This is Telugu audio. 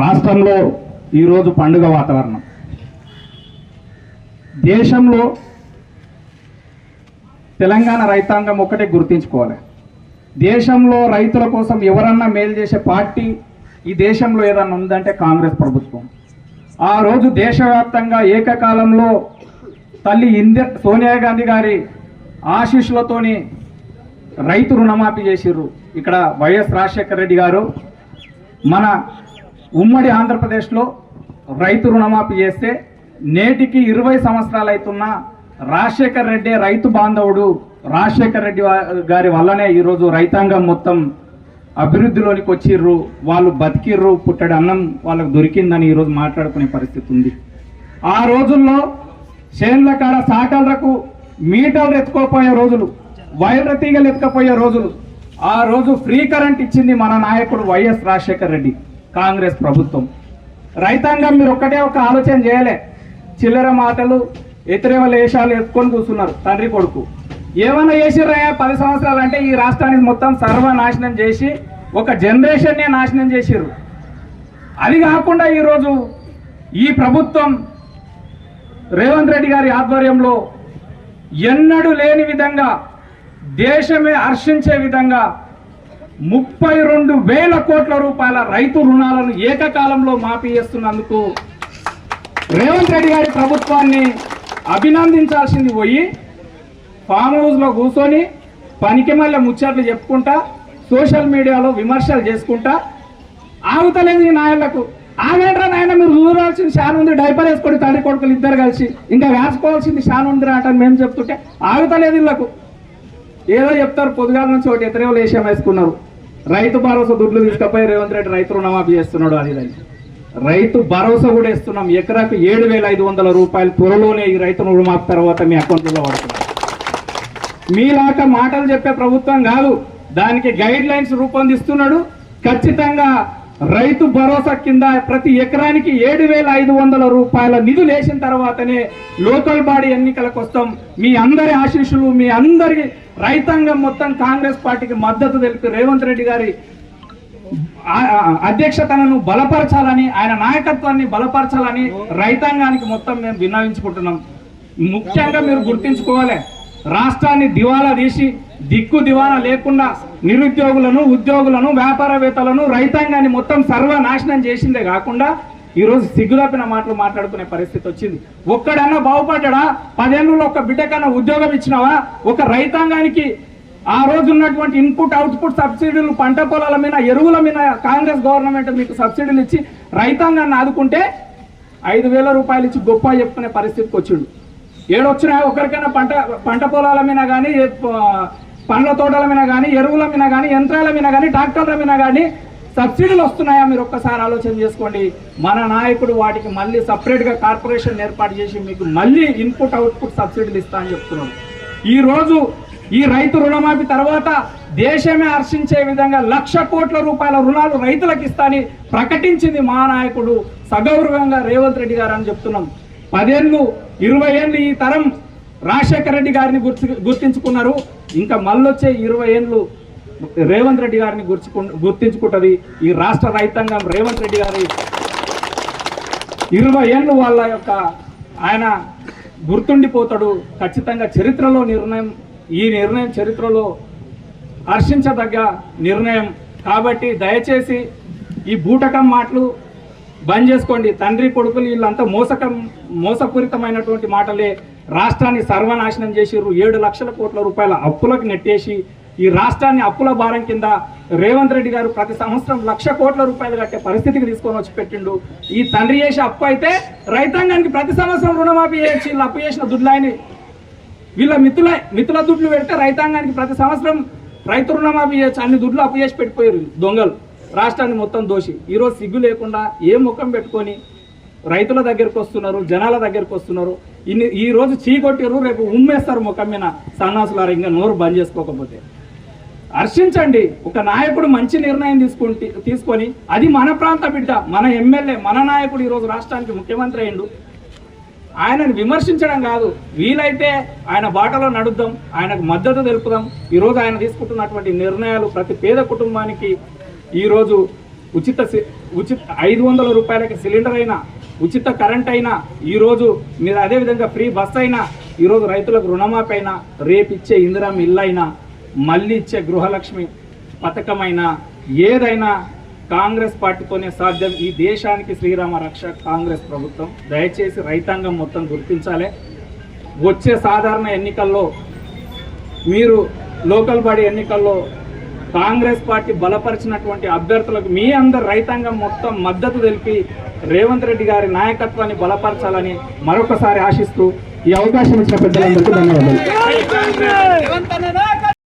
రాష్ట్రంలో ఈరోజు పండుగ వాతావరణం. దేశంలో తెలంగాణ రైతాంగం ఒకటే గుర్తించుకోవాలి. దేశంలో రైతుల కోసం ఎవరన్నా మేలు చేసే పార్టీ ఈ దేశంలో ఏదన్నా ఉందంటే కాంగ్రెస్ ప్రభుత్వం. ఆ రోజు దేశవ్యాప్తంగా ఏకకాలంలో తల్లి ఇందిర సోనియా గాంధీ గారి ఆశీస్సులతోని రైతు రుణమాఫీ చేసిర్రు. ఇక్కడ వైఎస్ రాజశేఖర రెడ్డి గారు. మన ఉమ్మడి ఆంధ్రప్రదేశ్లో రైతు రుణమాఫీ చేస్తే నేటికి ఇరవై సంవత్సరాలు అవుతున్న రాజశేఖర్ రెడ్డి రైతు బాంధవుడు రాజశేఖర్ రెడ్డి గారి వల్లనే ఈరోజు రైతాంగం మొత్తం అభివృద్ధిలోనికి వచ్చిర్రు వాళ్ళు బతికిర్రు పుట్టడి అన్నం వాళ్ళకు దొరికిందని ఈరోజు మాట్లాడుకునే పరిస్థితి ఉంది. ఆ రోజుల్లో చేన్ల కాడ సాకలకు మీటర్లు ఎత్తుకోపోయే రోజులు వైర్ల తీగలు ఎత్తుకపోయే రోజులు. ఆ రోజు ఫ్రీ కరెంట్ ఇచ్చింది మన నాయకుడు వైఎస్ రాజశేఖర్ రెడ్డి. కాంగ్రెస్ ప్రభుత్వం. రైతాంగం మీరు ఒక్కటే ఒక ఆలోచన చేయలే. చిల్లర మాటలు వ్యతిరేక లేషాలు ఎత్తుకొని కూర్చున్నారు తండ్రి కొడుకు. ఏమైనా చేసిర్రయ్యా? పది సంవత్సరాలు అంటే ఈ రాష్ట్రానికి మొత్తం సర్వనాశనం చేసి ఒక జనరేషన్నే నాశనం చేసిర్రు. అది కాకుండా ఈరోజు ఈ ప్రభుత్వం రేవంత్ రెడ్డి గారి ఆధ్వర్యంలో ఎన్నడూ లేని విధంగా దేశమే హర్షించే విధంగా ముప్పై రెండు వేల కోట్ల రూపాయల రైతు రుణాలను ఏకకాలంలో మాఫీ చేస్తున్నందుకు రేవంత్ రెడ్డి గారి ప్రభుత్వాన్ని అభినందించాల్సింది పోయి ఫామ్ హౌస్లో కూర్చొని పనికి మళ్ళీ ముచ్చట్లు చెప్పుకుంటా సోషల్ మీడియాలో విమర్శలు చేసుకుంటా ఆగుతలేదు ఈ నాయళ్ళకు ఆగండ్రా నాయన మీరు చూడాల్సింది చాలా ఉంది డైపర్ వేసుకొని తండ్రి కొడుకులు ఇద్దరు కలిసి ఇంకా వేసుకోవాల్సింది చాలా ఉంది రాటని మేము చెప్తుంటే ఆగుతలేదు ఇళ్ళకు. ఏదో చెప్తారు పొద్దుగాల నుంచి ఒకటి ఎత్తరేవ వేసాం వేసుకున్నారు రైతు భరోసా దుడ్లు తీసుకపోయి రేవంత్ రెడ్డి రైతు రుణమాఫీ చేస్తున్నాడు అది ఇది. రైతు భరోసా కూడా ఇస్తున్నాం. ఎకరాకు ఏడు వేల ఐదు వందల రూపాయలు త్వరలోనే ఈ రైతు రుణమాఫీ తర్వాత మీ అకౌంట్లో పడుతున్నారు మీలాక మాటలు చెప్పే ప్రభుత్వం కాదు దానికి గైడ్ లైన్స్ రూపొందిస్తున్నాడు. ఖచ్చితంగా రైతు భరోసా కింద ప్రతి ఎకరానికి ఏడు వేల ఐదు వందల రూపాయల నిధులు వేసిన తర్వాతనే లోకల్ బాడీ ఎన్నికలకు వస్తాం. మీ అందరి ఆశీస్సులు మీ అందరి రైతాంగం మొత్తం కాంగ్రెస్ పార్టీకి మద్దతు తెలిపి రేవంత్ రెడ్డి గారి అధ్యక్షతను బలపరచాలని ఆయన నాయకత్వాన్ని బలపరచాలని రైతాంగానికి మొత్తం మేము విన్నవించుకుంటున్నాం. ముఖ్యంగా మీరు గుర్తించుకోవాలి రాష్ట్రాన్ని దివాలా తీసి దిక్కు దివాలా లేకుండా నిరుద్యోగులను ఉద్యోగులను వ్యాపారవేత్తలను రైతాంగాన్ని మొత్తం సర్వనాశనం చేసిందే కాకుండా ఈరోజు సిగ్గుదాపిన మాటలు మాట్లాడుకునే పరిస్థితి వచ్చింది. ఒక్కడన్నా బాగుపడ్డా? పదేళ్ళలో ఒక బిడ్డకన్నా ఉద్యోగం ఇచ్చినావా? ఒక రైతాంగానికి ఆ రోజు ఉన్నటువంటి ఇన్పుట్ అవుట్పుట్ సబ్సిడీలు పంట పొలాల మీద ఎరువుల మీద కాంగ్రెస్ గవర్నమెంట్ మీకు సబ్సిడీలు ఇచ్చి రైతాంగాన్ని ఆదుకుంటే ఐదు వేల రూపాయలు ఇచ్చి గొప్ప చెప్పుకునే పరిస్థితికి వచ్చిండు. ఏడొచ్చినా ఒకరికైనా పంట పంట పొలాల మీద కానీ పండ్ల తోటల మీద కానీ ఎరువుల మీద కానీ యంత్రాల మీద కానీ ట్రాక్టర్ల మీద కానీ సబ్సిడీలు వస్తున్నాయా మీరు ఒక్కసారి ఆలోచన చేసుకోండి. మన నాయకుడు వాటికి మళ్ళీ సపరేట్గా కార్పొరేషన్ ఏర్పాటు చేసి మీకు మళ్ళీ ఇన్పుట్ అవుట్పుట్ సబ్సిడీలు ఇస్తా అని చెప్తున్నాం. ఈ ఈ రైతు రుణమాఫీ తర్వాత దేశమే హర్షించే విధంగా లక్ష కోట్ల రూపాయల రుణాలు రైతులకు ఇస్తాని ప్రకటించింది మా నాయకుడు సగౌరవంగా రేవంత్ రెడ్డి గారు అని చెప్తున్నాం. పదేళ్ళు ఇరవై ఏళ్ళు ఈ తరం రాజశేఖర రెడ్డి గారిని గుర్తు గుర్తించుకున్నారు. ఇంకా మళ్ళొచ్చే ఇరవై ఏళ్ళు రేవంత్ రెడ్డి గారిని గుర్తుకు గుర్తించుకుంటది ఈ రాష్ట్ర రైతాంగం రేవంత్ రెడ్డి గారి ఇరవై ఏళ్ళు వాళ్ళ యొక్క ఆయన గుర్తుండిపోతాడు. ఖచ్చితంగా చరిత్రలో నిర్ణయం ఈ నిర్ణయం చరిత్రలో హర్షించదగ్గ నిర్ణయం. కాబట్టి దయచేసి ఈ బూటకం మాటలు బంద్ చేసుకోండి. తండ్రి కొడుకులు వీళ్ళంతా మోసకం మోసపూరితమైనటువంటి మాటలే. రాష్ట్రాన్ని సర్వనాశనం చేసిర్రు. ఏడు లక్షల కోట్ల రూపాయల అప్పులకు నెట్టేసి ఈ రాష్ట్రాన్ని అప్పుల భారం కింద రేవంత్ రెడ్డి గారు ప్రతి సంవత్సరం లక్ష కోట్ల రూపాయలు కట్టే పరిస్థితికి తీసుకొని వచ్చి పెట్టిండు. ఈ తండ్రి చేసే అప్పు అయితే రైతాంగానికి ప్రతి సంవత్సరం రుణమాఫీ చేయొచ్చు వీళ్ళు అప్పు చేసిన దుడ్లాయని వీళ్ళ మిత్రుల మిత్రుల దుడ్లు పెడితే రైతాంగానికి ప్రతి సంవత్సరం రైతు రుణమాఫీ చేయొచ్చు అన్ని దుడ్లు అప్పు చేసి పెట్టిపోయారు దొంగలు. రాష్ట్రాన్ని మొత్తం దోషి. ఈరోజు సిగ్గు లేకుండా ఏ ముఖం పెట్టుకొని రైతుల దగ్గరకు వస్తున్నారు జనాల దగ్గరకు వస్తున్నారు. ఇన్ని ఈ రోజు చీకొట్టిరు రేపు ఉమ్మేస్తారు ముఖం మీద. సన్నాసులారు ఇంకా నోరు బంద్ చేసుకోకపోతే. హర్షించండి. ఒక నాయకుడు మంచి నిర్ణయం తీసుకుంటే తీసుకొని అది మన ప్రాంత బిడ్డ మన ఎమ్మెల్యే మన నాయకుడు ఈరోజు రాష్ట్రానికి ముఖ్యమంత్రి అయిండు ఆయనను విమర్శించడం కాదు. వీలైతే ఆయన బాటలో నడుద్దాం ఆయనకు మద్దతు తెలుపుదాం. ఈరోజు ఆయన తీసుకుంటున్నటువంటి నిర్ణయాలు ప్రతి పేద కుటుంబానికి ఈరోజు ఉచిత సి- ఉచిత ఐదు వందల రూపాయలకి సిలిండర్ అయినా ఉచిత కరెంట్ అయినా ఈరోజు మీరు అదేవిధంగా ఫ్రీ బస్ అయినా ఈరోజు రైతులకు రుణమాపైనా రేపు ఇచ్చే ఇందిరామ ఇల్లు అయినా మళ్ళీ ఇచ్చే గృహలక్ష్మి పథకమైనా ఏదైనా కాంగ్రెస్ పార్టీతోనే సాధ్యం ఈ దేశానికి శ్రీరామ రక్ష కాంగ్రెస్ ప్రభుత్వం. దయచేసి రైతాంగం మొత్తం గుర్తించాలి. వచ్చే సాధారణ ఎన్నికల్లో మీరు లోకల్ బాడీ ఎన్నికల్లో కాంగ్రెస్ పార్టీ బలపరిచినటువంటి అభ్యర్థులకు మీ అందరు రైతాంగం మొత్తం మద్దతు తెలిపి రేవంత్ రెడ్డి గారి నాయకత్వాన్ని బలపరచాలని మరొకసారి ఆశిస్తూ ఈ అవకాశం ఇచ్చిన పెద్దలందరికీ ధన్యవాదాలు.